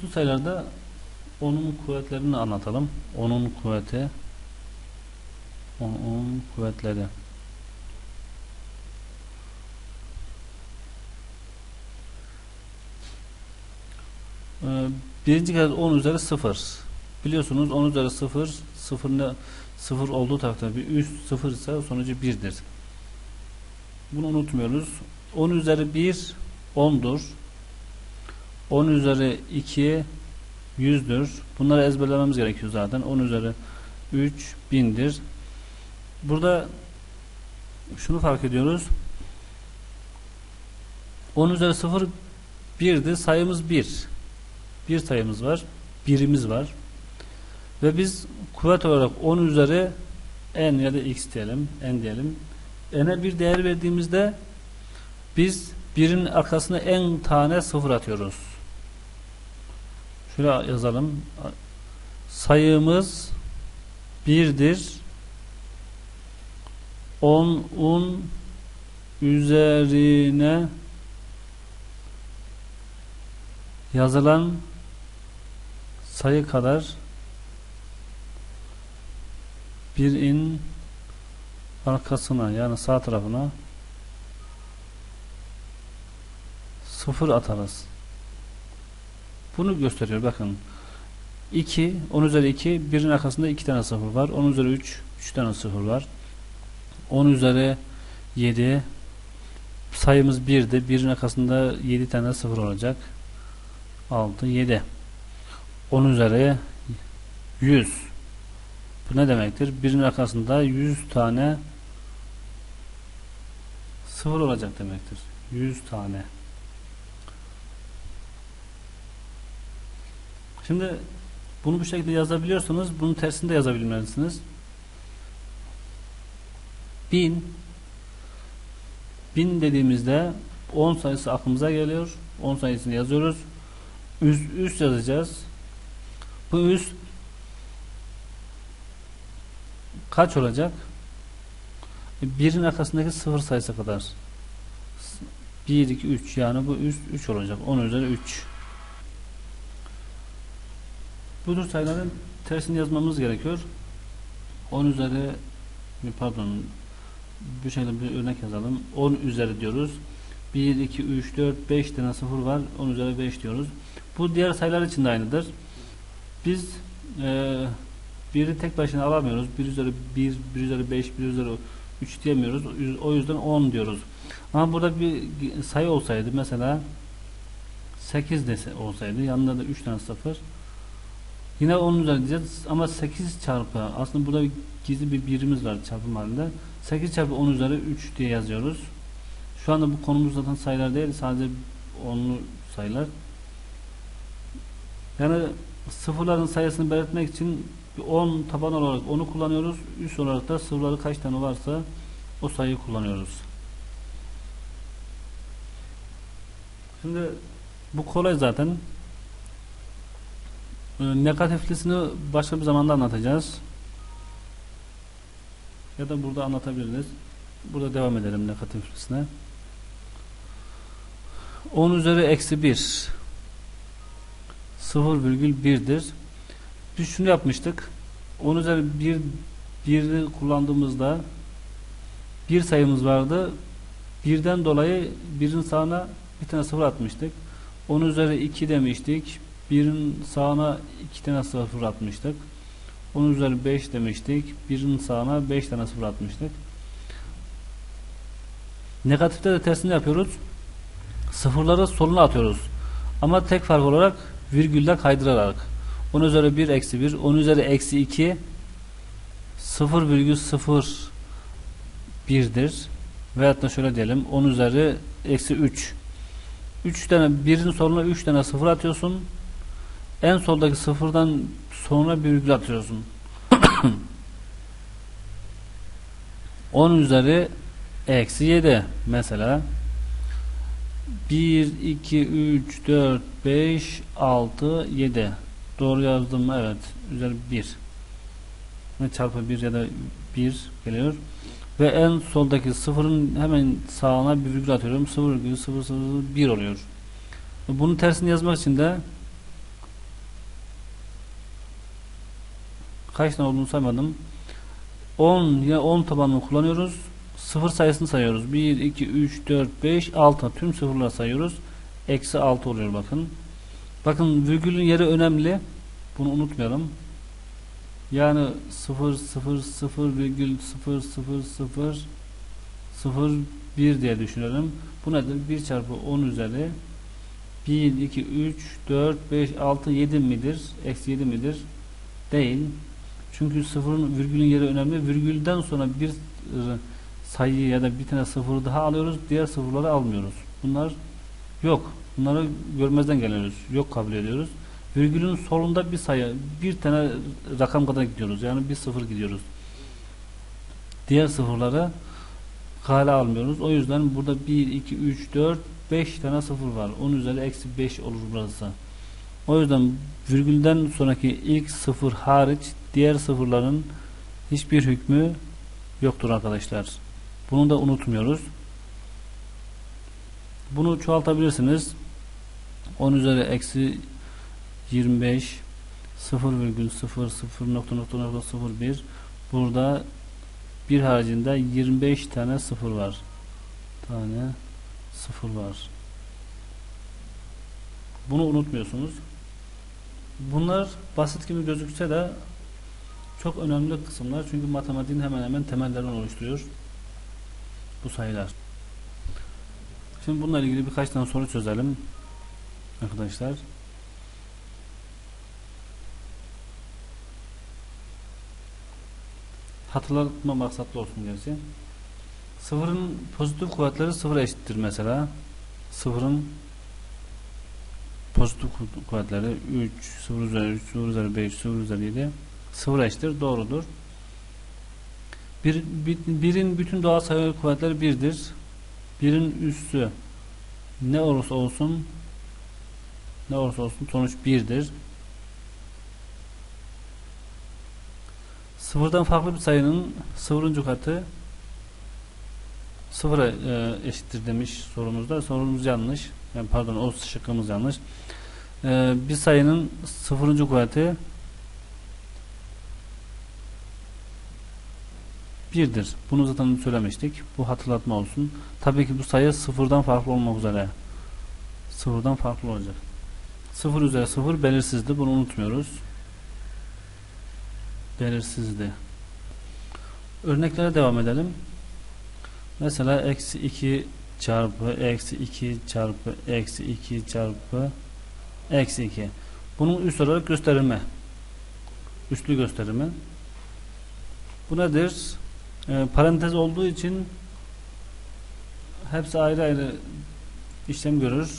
üslü sayılarda onun kuvvetlerini anlatalım. Onun kuvveti onun kuvvetleri. Ee, birinci kez 10 üzeri 0 biliyorsunuz 10 üzeri 0 0 ne 0 olduğu takdirde bir üst 0 ise sonucu 1'dir bunu unutmuyoruz. 10 üzeri 1 10'dur 10 üzeri 2 100'dür bunları ezberlememiz gerekiyor zaten 10 üzeri 3 1000'dir burada şunu fark ediyoruz 10 üzeri 0 1'dir sayımız 1 bir sayımız var. Birimiz var. Ve biz kuvvet olarak 10 üzeri n ya da x diyelim, n diyelim. n'e bir değer verdiğimizde biz birin arkasına n tane sıfır atıyoruz. Şöyle yazalım. Sayımız birdir. 10 un üzerine yazılan sayı kadar bir in arkasına yani sağ tarafına sıfır atarız. Bunu gösteriyor bakın. 2, 10 üzeri 2, birin arkasında 2 tane sıfır var. 10 üzeri 3, 3 tane sıfır var. 10 üzeri 7, sayımız 1'di. Birin arkasında 7 tane sıfır olacak. 6, 7. 10 üzeri 100 bu ne demektir? Birin arkasında 100 tane sıfır olacak demektir. 100 tane. Şimdi bunu bu şekilde yazabiliyorsanız bunun tersini de yazabilmelisiniz. 1000 1000 dediğimizde 10 sayısı aklımıza geliyor. 10 sayısını yazıyoruz. Üst, üst yazacağız. Bu üst kaç olacak? Birin arkasındaki sıfır sayısı kadar. 1, 2, 3 yani bu üst 3 olacak. 10 üzeri 3. Bu tür sayıların tersini yazmamız gerekiyor. 10 üzeri pardon bu şekilde bir örnek yazalım. 10 üzeri diyoruz. 1, 2, 3, 4, 5 tane sıfır var. 10 üzeri 5 diyoruz. Bu diğer sayılar için de aynıdır. Biz e, biri tek başına alamıyoruz. 1 üzeri 1, 1 üzeri 5, 1 üzeri 3 diyemiyoruz. O yüzden 10 diyoruz. Ama burada bir sayı olsaydı mesela 8 dese olsaydı yanında da 3 tane sıfır yine 10 üzeri diyeceğiz ama 8 çarpı aslında burada bir gizli bir birimiz var çarpım halinde 8 çarpı 10 üzeri 3 diye yazıyoruz. Şu anda bu konumuz zaten sayılar değil sadece onlu sayılar. Yani sıfırların sayısını belirtmek için 10 taban olarak onu kullanıyoruz. Üst olarak da sıfırları kaç tane varsa o sayıyı kullanıyoruz. Şimdi bu kolay zaten. Ee, negatiflisini başka bir zamanda anlatacağız. Ya da burada anlatabiliriz. Burada devam edelim negatiflisine. 10 üzeri eksi 1 0,1'dir. Biz şunu yapmıştık. 10 üzeri 1 1'i kullandığımızda bir sayımız vardı. Birden dolayı birin sağına bir tane sıfır atmıştık. 10 üzeri 2 demiştik. Birin sağına 2 tane sıfır atmıştık. 10 üzeri 5 demiştik. Birin sağına 5 tane sıfır atmıştık. Negatifte de tersini yapıyoruz. Sıfırları soluna atıyoruz. Ama tek fark olarak virgülle kaydırarak 10 üzeri 1 eksi 1 10 üzeri eksi 2 0,0 1'dir veyahut da şöyle diyelim 10 üzeri eksi 3 3 tane birin soluna 3 tane sıfır atıyorsun en soldaki sıfırdan sonra bir virgül atıyorsun 10 üzeri eksi 7 mesela 1, 2, 3, 4, 5, 6, 7. Doğru yazdım mı? Evet. Üzeri 1. Ne çarpı 1 ya da 1 geliyor. Ve en soldaki sıfırın hemen sağına bir virgül atıyorum. 0,001 oluyor. Bunun tersini yazmak için de kaç tane olduğunu saymadım. 10 ya 10 tabanını kullanıyoruz. Sıfır sayısını sayıyoruz. 1, 2, 3, 4, 5, 6. Tüm sıfırları sayıyoruz. Eksi 6 oluyor bakın. Bakın virgülün yeri önemli. Bunu unutmayalım. Yani 0, 0, 0, virgül 0, 0, 0, 0, 1 diye düşünelim. Bu nedir? 1 çarpı 10 üzeri 1, 2, 3, 4, 5, 6, 7 midir? Eksi 7 midir? Değil. Çünkü sıfırın virgülün yeri önemli. Virgülden sonra bir e, sayı ya da bir tane sıfır daha alıyoruz. Diğer sıfırları almıyoruz. Bunlar yok. Bunları görmezden geliyoruz. Yok kabul ediyoruz. Virgülün solunda bir sayı, bir tane rakam kadar gidiyoruz. Yani bir sıfır gidiyoruz. Diğer sıfırları kale almıyoruz. O yüzden burada 1, 2, 3, 4, 5 tane sıfır var. 10 üzeri eksi 5 olur burası. O yüzden virgülden sonraki ilk sıfır hariç diğer sıfırların hiçbir hükmü yoktur arkadaşlar. Bunu da unutmuyoruz. Bunu çoğaltabilirsiniz. 10 üzeri eksi 25 0,00.01 burada bir haricinde 25 tane sıfır var. Tane sıfır var. Bunu unutmuyorsunuz. Bunlar basit gibi gözükse de çok önemli kısımlar. Çünkü matematiğin hemen hemen temellerini oluşturuyor. Bu sayılar. Şimdi bununla ilgili birkaç tane soru çözelim. Arkadaşlar. Hatırlatma maksatlı olsun gerçi. Sıfırın pozitif kuvvetleri sıfıra eşittir mesela. Sıfırın pozitif kuvvetleri 3, 0 üzeri 3, 0 üzeri 5, 0 üzeri 7 sıfıra eşittir. Doğrudur. Bir, bir, birin bütün doğal sayı kuvvetleri birdir. Birin üssü ne olursa olsun ne olursa olsun sonuç birdir. Sıfırdan farklı bir sayının sıfırıncı katı sıfıra e, eşittir demiş sorumuzda. Sorumuz yanlış. Yani pardon o şıkkımız yanlış. E, bir sayının sıfırıncı kuvveti birdir. Bunu zaten söylemiştik. Bu hatırlatma olsun. Tabii ki bu sayı sıfırdan farklı olmak üzere. Sıfırdan farklı olacak. Sıfır üzeri sıfır belirsizdi. Bunu unutmuyoruz. Belirsizdi. Örneklere devam edelim. Mesela eksi 2 çarpı eksi 2 çarpı eksi 2 çarpı eksi 2. Bunun üst olarak gösterimi. Üstlü gösterimi. Bu nedir? E, parantez olduğu için hepsi ayrı ayrı işlem görür.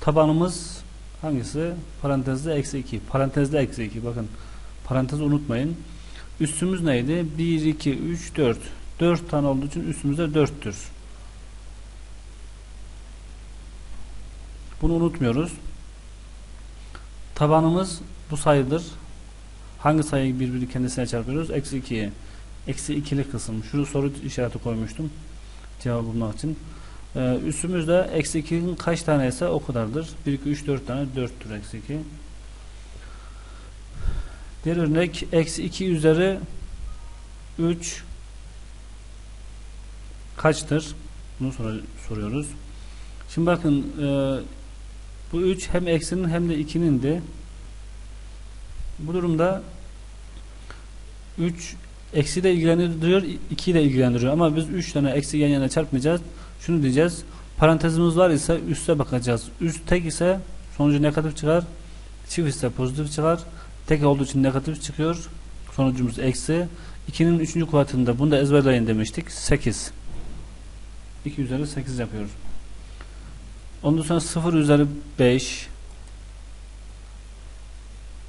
Tabanımız hangisi? Parantezde eksi 2. Parantezde eksi 2. Bakın parantezi unutmayın. Üstümüz neydi? 1, 2, 3, 4. 4 tane olduğu için üstümüzde 4'tür. Bunu unutmuyoruz. Tabanımız bu sayıdır. Hangi sayıyı birbiri kendisine çarpıyoruz? Eksi 2'ye. Eksi ikili kısım. Şunu soru işareti koymuştum. Cevabı bulmak için. Ee, üstümüzde eksi 2'nin kaç tane ise o kadardır. 1, 2, 3, 4 tane 4'tür eksi 2. Diğer örnek eksi 2 üzeri 3 kaçtır? Bunu sor soruyoruz. Şimdi bakın e, bu 3 hem eksinin hem de 2'nin de bu durumda 3 eksi de ilgilendiriyor 2 de ilgilendiriyor ama biz 3 tane eksi yan yana çarpmayacağız. Şunu diyeceğiz. Parantezimiz var ise üste bakacağız. Üst tek ise sonucu negatif çıkar. Çift ise pozitif çıkar. Tek olduğu için negatif çıkıyor. Sonucumuz eksi. 2'nin 3. kuvvetinde bunu da ezberleyin demiştik. 8. 2 üzeri 8 yapıyor. Ondan sonra 0 üzeri 5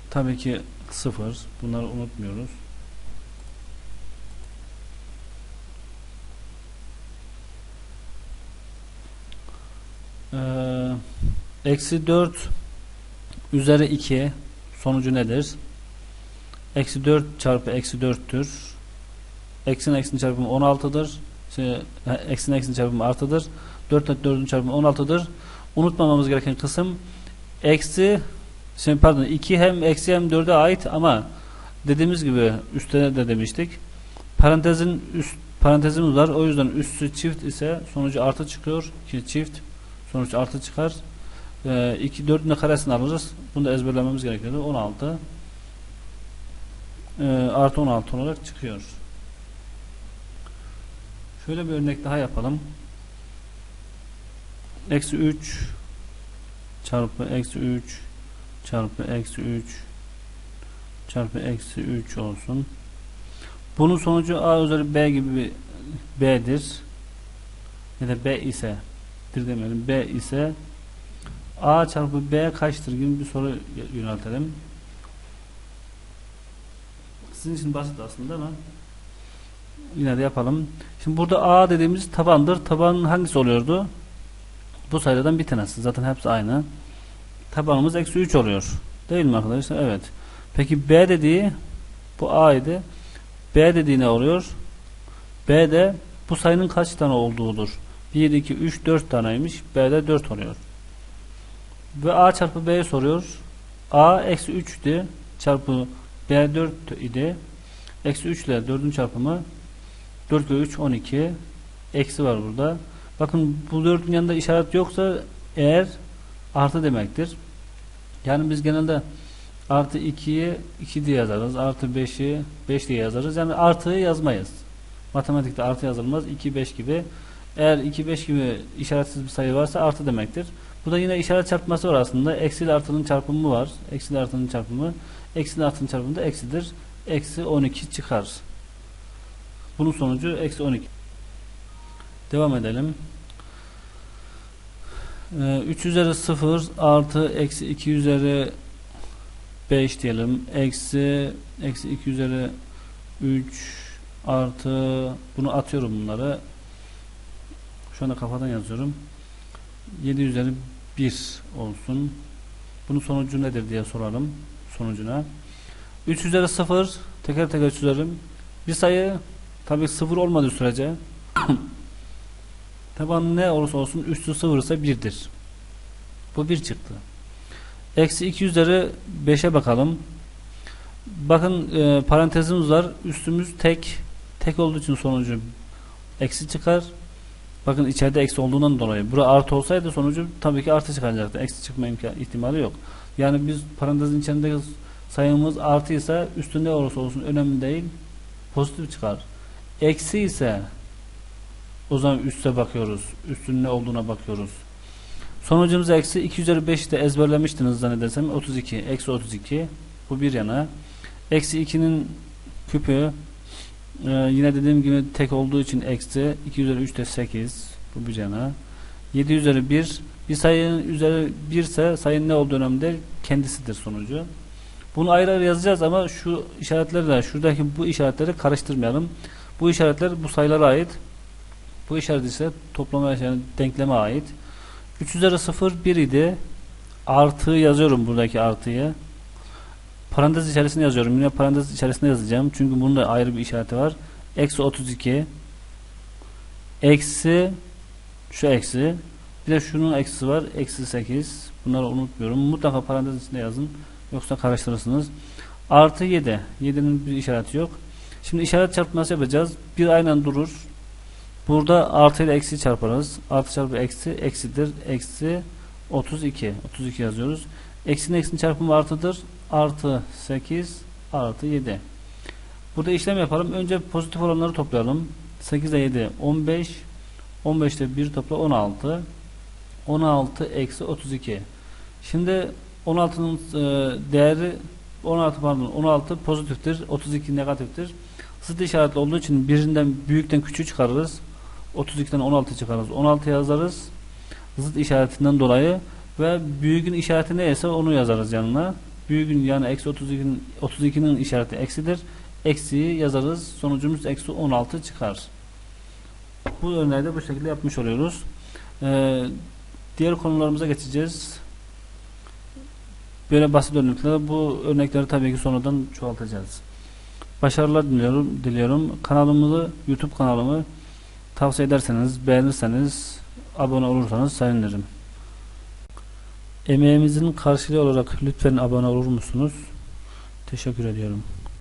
tabii ki 0. Bunları unutmuyoruz. Eksi 4 üzeri 2 sonucu nedir? Eksi 4 çarpı eksi 4'tür. Eksinin eksinin çarpımı 16'dır. Şey, eksinin eksinin çarpımı artıdır. 4 ile 4'ün çarpımı 16'dır. Unutmamamız gereken kısım eksi şimdi pardon 2 hem eksi hem 4'e ait ama dediğimiz gibi üstte de demiştik. Parantezin üst parantezimiz var. O yüzden üstü çift ise sonucu artı çıkıyor. Ki çift sonuç artı çıkar. Ee, 2 4'ün karesini alırız. Bunu da ezberlememiz gerekiyordu. 16 e, artı 16 olarak çıkıyor. Şöyle bir örnek daha yapalım. Eksi 3 çarpı eksi 3 çarpı eksi 3 çarpı eksi 3 olsun. Bunun sonucu A üzeri B gibi bir B'dir. Ya da B ise dir demeyelim. B ise A çarpı B kaçtır gibi bir soru yöneltelim. Sizin için basit aslında ama yine de yapalım. Şimdi burada A dediğimiz tabandır. Tabanın hangisi oluyordu? Bu sayılardan bir tanesi. Zaten hepsi aynı. Tabanımız eksi 3 oluyor. Değil mi arkadaşlar? Evet. Peki B dediği bu A idi. B dediği ne oluyor? B de bu sayının kaç tane olduğudur. 1, 2, 3, 4 taneymiş. B'de 4 oluyor. Ve A çarpı B'ye soruyor. A eksi 3 idi. Çarpı B 4 idi. Eksi 3 ile 4'ün çarpımı 4 ile 3 12. Eksi var burada. Bakın bu 4'ün yanında işaret yoksa eğer artı demektir. Yani biz genelde artı 2'yi 2 diye yazarız. Artı 5'i 5 diye yazarız. Yani artıyı yazmayız. Matematikte artı yazılmaz. 2, 5 gibi. Eğer 2, 5 gibi işaretsiz bir sayı varsa artı demektir. Bu da yine işaret çarpması var aslında. Eksi ile artının çarpımı var. Eksi ile artının çarpımı. Eksi ile artının çarpımı da eksidir. Eksi 12 çıkar. Bunun sonucu eksi 12. Devam edelim. Ee, 3 üzeri 0 artı eksi 2 üzeri 5 diyelim. Eksi eksi 2 üzeri 3 artı bunu atıyorum bunları. Şu anda kafadan yazıyorum. 7 üzeri 1 olsun. Bunun sonucu nedir diye soralım. Sonucuna. 3 üzeri 0 teker teker çözelim. Bir sayı tabi 0 olmadığı sürece taban ne olursa olsun üstü 0 ise 1'dir. Bu 1 çıktı. Eksi 2 üzeri 5'e bakalım. Bakın e, parantezimiz var. Üstümüz tek. Tek olduğu için sonucu eksi çıkar. Bakın içeride eksi olduğundan dolayı. Bura artı olsaydı sonucu tabii ki artı çıkacaktı. Eksi çıkma ihtimali yok. Yani biz parantezin içerisinde sayımız artıysa üstünde olursa olsun önemli değil. Pozitif çıkar. Eksi ise o zaman üste bakıyoruz. Üstün ne olduğuna bakıyoruz. Sonucumuz eksi 2 üzeri 5 de ezberlemiştiniz zannedersem 32. Eksi 32. Bu bir yana. Eksi 2'nin küpü ee, yine dediğim gibi tek olduğu için eksi 2 üzeri 3 de 8 bu bir yana. 7 üzeri 1 bir sayının üzeri 1 ise sayının ne olduğu önemli kendisidir sonucu. Bunu ayrı ayrı yazacağız ama şu işaretlerle şuradaki bu işaretleri karıştırmayalım. Bu işaretler bu sayılara ait. Bu işaret ise toplama yani denkleme ait. 3 üzeri 0 1 idi. Artı yazıyorum buradaki artıyı Parantez içerisine yazıyorum. Yine parantez içerisinde yazacağım. Çünkü bunun da ayrı bir işareti var. Eksi 32 eksi şu eksi bir de şunun eksisi var. Eksi 8 bunları unutmuyorum. Mutlaka parantez içinde yazın. Yoksa karıştırırsınız. Artı 7. 7'nin bir işareti yok. Şimdi işaret çarpması yapacağız. Bir aynen durur. Burada artı ile eksi çarparız. Artı çarpı eksi eksidir. Eksi 32. 32 yazıyoruz. Eksinin eksinin çarpımı artıdır artı 8 artı 7. Burada işlem yapalım. Önce pozitif olanları toplayalım. 8 ile 7 15 15 ile 1 topla 16 16 eksi 32 şimdi 16'nın e, değeri 16 pardon 16 pozitiftir 32 negatiftir. Zıt işaretli olduğu için birinden büyükten küçüğü çıkarırız. 32'den 16 çıkarırız. 16 yazarız. Zıt işaretinden dolayı. Ve büyüğün işareti neyse onu yazarız yanına büyüğün yani eksi 32'nin 32'nin işareti eksidir. Eksiyi yazarız. Sonucumuz eksi 16 çıkar. Bu örneği de bu şekilde yapmış oluyoruz. Ee, diğer konularımıza geçeceğiz. Böyle basit örnekler. Bu örnekleri tabii ki sonradan çoğaltacağız. Başarılar diliyorum. diliyorum. Kanalımızı, YouTube kanalımı tavsiye ederseniz, beğenirseniz, abone olursanız sevinirim. Emeğimizin karşılığı olarak lütfen abone olur musunuz? Teşekkür ediyorum.